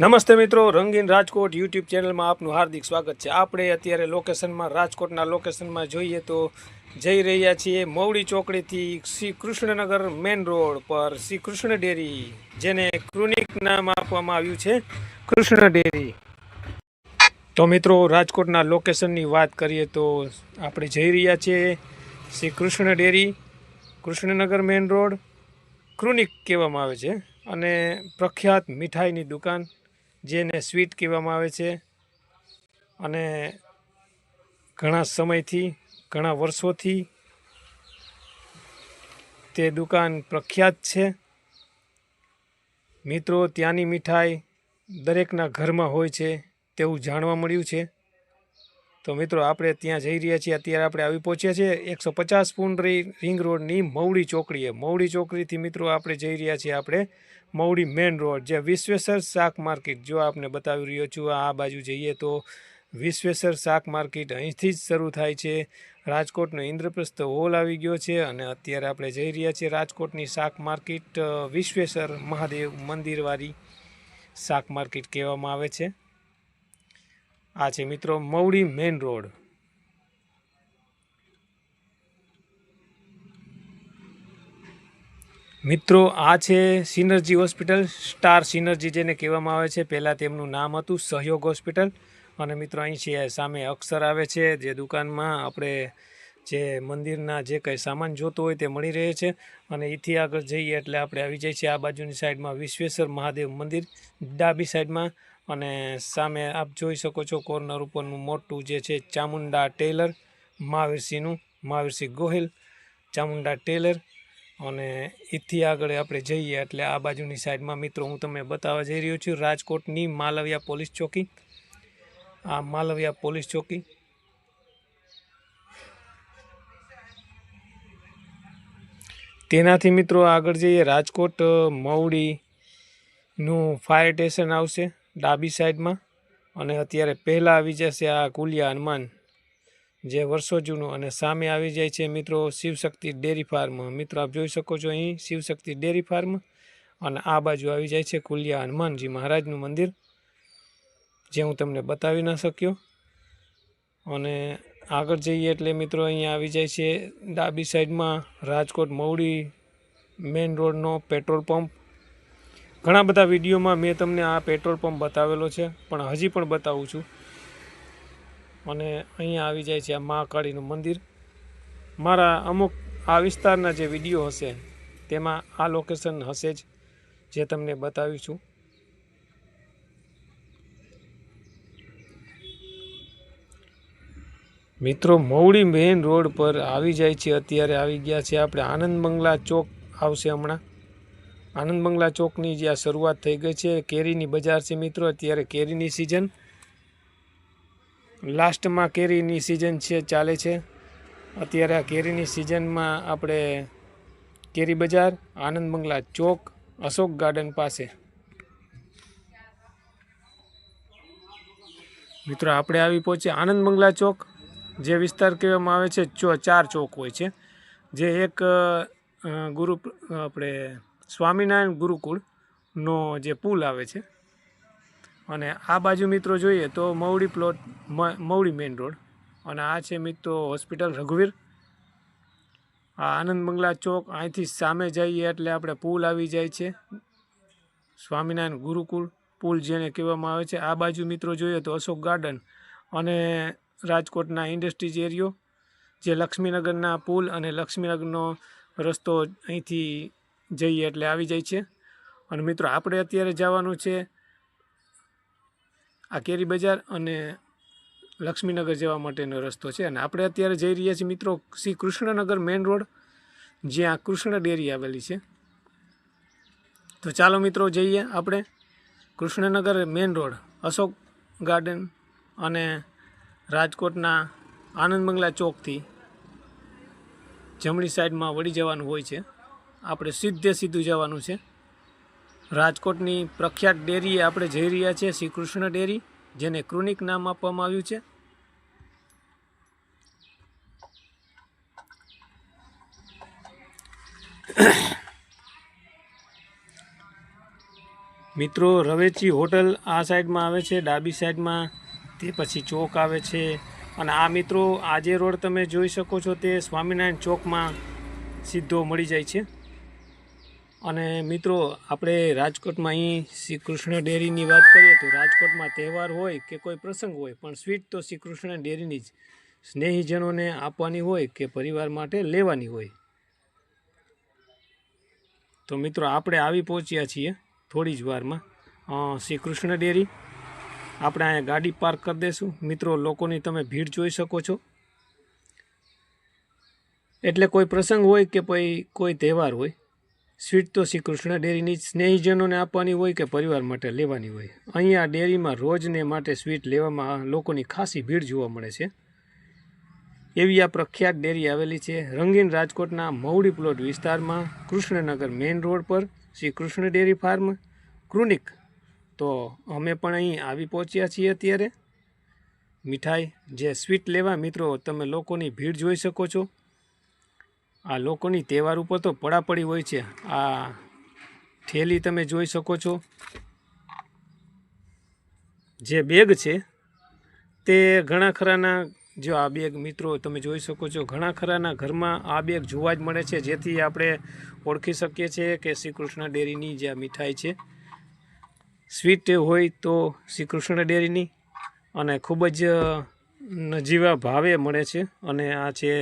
નમસ્તે મિત્રો, રંગીન રાજકોટ યુટ્યુબ ચેનલમાં આપનું હાર્દિક સ્વાગત છે. આપણે અત્યારે લોકેશનમાં, રાજકોટના લોકેશનમાં જોઈએ તો જઈ રહ્યા છીએ મવડી ચોકડીથી શ્રી કૃષ્ણનગર મેન રોડ પર, શ્રી કૃષ્ણ ડેરી, જેને ક્રુનિક નામ આપવામાં આવ્યું છે, કૃષ્ણ ડેરી. તો મિત્રો, રાજકોટના લોકેશનની વાત કરીએ તો આપણે જઈ રહ્યા છીએ Shri Krishna dairy, Krishnanagar main road, ક્રુનિક કહેવામાં આવે છે. અને પ્રખ્યાત મીઠાઈની દુકાન જેને સ્વીટ કહેવામાં આવે છે. અને ઘણા સમયથી, ઘણા વર્ષોથી તે દુકાન પ્રખ્યાત છે. મિત્રો, ત્યાંની મીઠાઈ દરેકના ઘરમાં હોય છે તેવું જાણવા મળ્યું છે. તો મિત્રો, આપણે ત્યાં જઈ રહ્યા છીએ. અત્યારે આપણે આવી પહોંચ્યા છીએ એકસો પચાસ પુંડરી રિંગ રોડની મવડી ચોકડીએ. મવડી ચોકડીથી મિત્રો, આપણે જઈ રહ્યા છીએ આપણે મવડી મેઇન રોડ જે વિશ્વેશ્વર શાક માર્કેટ. જો આપને બતાવી રહ્યો છું, આ બાજુ જઈએ તો વિશ્વેશ્વર શાક માર્કેટ અહીંથી જ શરૂ થાય છે. રાજકોટનો ઇન્દ્રપ્રસ્થ હોલ આવી ગયો છે અને અત્યારે આપણે જઈ રહ્યા છીએ રાજકોટની શાક માર્કેટ વિશ્વેશ્વર મહાદેવ મંદિરવાળી શાક માર્કેટ કહેવામાં આવે છે. આ છે મિત્રો મવડી મેઇન રોડ. મિત્રો આ છે સિનર્જી હોસ્પિટલ, સ્ટાર સિનર્જી જેને કહેવામાં આવે છે. પહેલાં તેમનું નામ હતું સહયોગ હોસ્પિટલ. અને મિત્રો અહીં છે, સામે અક્ષર આવે છે, જે દુકાનમાં આપણે જે મંદિરના જે કંઈ સામાન જોતો હોય તે મળી રહે છે. અને એથી આગળ જઈએ એટલે આપણે આવી જઈએ છીએ આ બાજુની સાઈડમાં વિશ્વેશ્વર મહાદેવ મંદિર. ડાબી સાઈડમાં અને સામે આપ જોઈ શકો છો કોર્નર ઉપરનું મોટું જે છે ચામુંડા ટેલર, મહાવીરસિંહનું, મહાવીરસિંહ ગોહિલ, ચામુંડા ટેલર. અને એથી આગળ આપણે જઈએ એટલે આ બાજુની સાઈડમાં મિત્રો હું તમને બતાવવા જઈ રહ્યો છું, રાજકોટની માલવિયા પોલીસ ચોકી. આ માલવિયા પોલીસ ચોકી. તેનાથી મિત્રો આગળ જઈએ, રાજકોટ મવડીનું ફાયર સ્ટેશન આવશે. ડાબી સાઈડમાં અને અત્યારે પહેલાં આવી જશે આ કુલિયા હનુમાન, જે વર્ષો જૂનું અને સામે આવી જાય છે મિત્રો શિવશક્તિ ડેરી ફાર્મ. મિત્રો, આપ જોઈ શકો છો અહીં શિવશક્તિ ડેરી ફાર્મ અને આ બાજુ આવી જાય છે કુલિયા હનુમાનજી મહારાજનું મંદિર, જે હું તમને બતાવી ન શક્યો. અને આગળ જઈએ એટલે મિત્રો અહીંયા આવી જાય છે ડાબી સાઈડમાં રાજકોટ મવડી મેઇન રોડનો પેટ્રોલ પંપ ઘણા બધા વિડીયોમાં મેં તમને આ પેટ્રોલ પંપ બતાવેલો છે, પણ હજી પણ બતાવું છું. અને અહીંયા આવી જાય છે આ મહાકાળીનું મંદિર. મારા અમુક આ વિસ્તારના જે વીડિયો હશે, તેમાં આ લોકેશન હશે જ, જે તમને બતાવ્યું છું. મિત્રો મવડી મેઇન રોડ પર આવી જાય છે, અત્યારે આવી ગયા છે આપણે આનંદ બંગલા ચોક આવશે હમણાં. આનંદ બંગલા ચોકની જે આ શરૂઆત થઈ ગઈ છે, કેરીની બજાર છે મિત્રો. અત્યારે કેરીની સિઝન લાસ્ટમાં કેરીની સિઝન છે, ચાલે છે. અત્યારે આ કેરીની સિઝનમાં આપણે કેરી બજાર, આનંદ બંગલા ચોક, અશોક ગાર્ડન પાસે. મિત્રો, આપણે આવી પહોંચીએ આનંદ બંગલા ચોક. જે વિસ્તાર કહેવામાં આવે છે, ચો ચાર ચોક હોય છે. જે એક ગુરુ આપણે સ્વામિનારાયણ ગુરુકુળનો જે પુલ આવે છે. અને આ બાજુ મિત્રો જોઈએ તો Mavdi plot Mavdi main road. અને આ છે મિત્રો હોસ્પિટલ રઘુવીર. આ આનંદ બંગલા ચોક, અહીંથી સામે જઈએ એટલે આપણે પુલ આવી જાય છે. સ્વામિનારાયણ ગુરુકુળ પુલ જેને કહેવામાં આવે છે. આ બાજુ મિત્રો જોઈએ તો અશોક ગાર્ડન અને રાજકોટના ઇન્ડસ્ટ્રીઝ એરિયો, જે લક્ષ્મીનગરના પુલ અને લક્ષ્મીનગરનો રસ્તો અહીંથી જઈએ એટલે આવી જાય છે. અને મિત્રો, આપણે અત્યારે જવાનું છે આ કેરી બજાર અને લક્ષ્મીનગર જવા માટેનો રસ્તો છે. અને આપણે અત્યારે જઈ રહ્યા છીએ મિત્રો, શ્રી કૃષ્ણનગર મેઇન રોડ, જ્યાં કૃષ્ણ ડેરી આવેલી છે. તો ચાલો મિત્રો, જઈએ આપણે Krishnanagar main road, Ashok garden અને રાજકોટના આનંદ બંગલા ચોકથી જમણી સાઈડમાં વળી જવાનું હોય છે. આપણે સીધે સીધું જવાનું છે. રાજકોટની પ્રખ્યાત ડેરીએ આપણે જઈ રહ્યા છીએ શ્રી કૃષ્ણ ડેરી, જેને ક્રુનિક નામ આપવામાં આવ્યું છે. મિત્રો, રવેચી હોટલ આ સાઈડમાં આવે છે, ડાબી સાઈડમાં તે પછી ચોક આવે છે. અને આ મિત્રો આજે રોડ તમે જોઈ શકો છો તે સ્વામિનારાયણ ચોકમાં સીધો મળી જાય છે. અને મિત્રો, આપણે રાજકોટમાં અહીં શ્રી કૃષ્ણ ડેરીની વાત કરીએ તો રાજકોટમાં તહેવાર હોય કે કોઈ પ્રસંગ હોય, પણ સ્વીટ તો શ્રી કૃષ્ણ ડેરીની જ. સ્નેહીજનોને આપવાની હોય કે પરિવાર માટે લેવાની હોય? તો મિત્રો, આપણે આવી પહોંચ્યા છીએ થોડી જ વારમાં. શ્રી કૃષ્ણ ડેરી. આપણે અહીંયા ગાડી પાર્ક કરી દઈશું. મિત્રો, લોકોની તમે ભીડ જોઈ શકો છો. એટલે કોઈ પ્રસંગ હોય કે પછી કોઈ તહેવાર હોય સ્વીટ તો શ્રી કૃષ્ણ ડેરીની સ્નેહીજનોને આપવાની હોય કે પરિવાર માટે લેવાની હોય? અહીંયા ડેરીમાં રોજને માટે સ્વીટ લેવામાં લોકોની ખાસી ભીડ જોવા મળે છે. એવી આ પ્રખ્યાત ડેરી આવેલી છે. રંગીન રાજકોટના મવડી પ્લોટ વિસ્તારમાં કૃષ્ણનગર મેઇન રોડ પર શ્રી કૃષ્ણ ડેરી ફાર્મ. ક્રુનિક, તો અમે પણ અહીં આવી પહોંચ્યા છીએ અત્યારે. મીઠાઈ, જે સ્વીટ લેવા મિત્રો, તમે લોકોની ભીડ જોઈ શકો છો. આ લોકોની તહેવાર ઉપર તો પડાપડી હોય છે. આ થેલી તમે જોઈ શકો છો. જે બેગ છે, તે ઘણા ખરાના જો આ બેગ મિત્રો તમે જોઈ શકો છો, ઘણા ખરાના ઘરમાં આ બેગ જોવા જ મળે છે. જેથી આપણે ઓળખી શકીએ છીએ કે શ્રી કૃષ્ણ ડેરીની જે મીઠાઈ છે, સ્વીટ હોય તો શ્રી કૃષ્ણ ડેરીની અને ખૂબ જ નજીવા ભાવે મળે છે. અને આ છે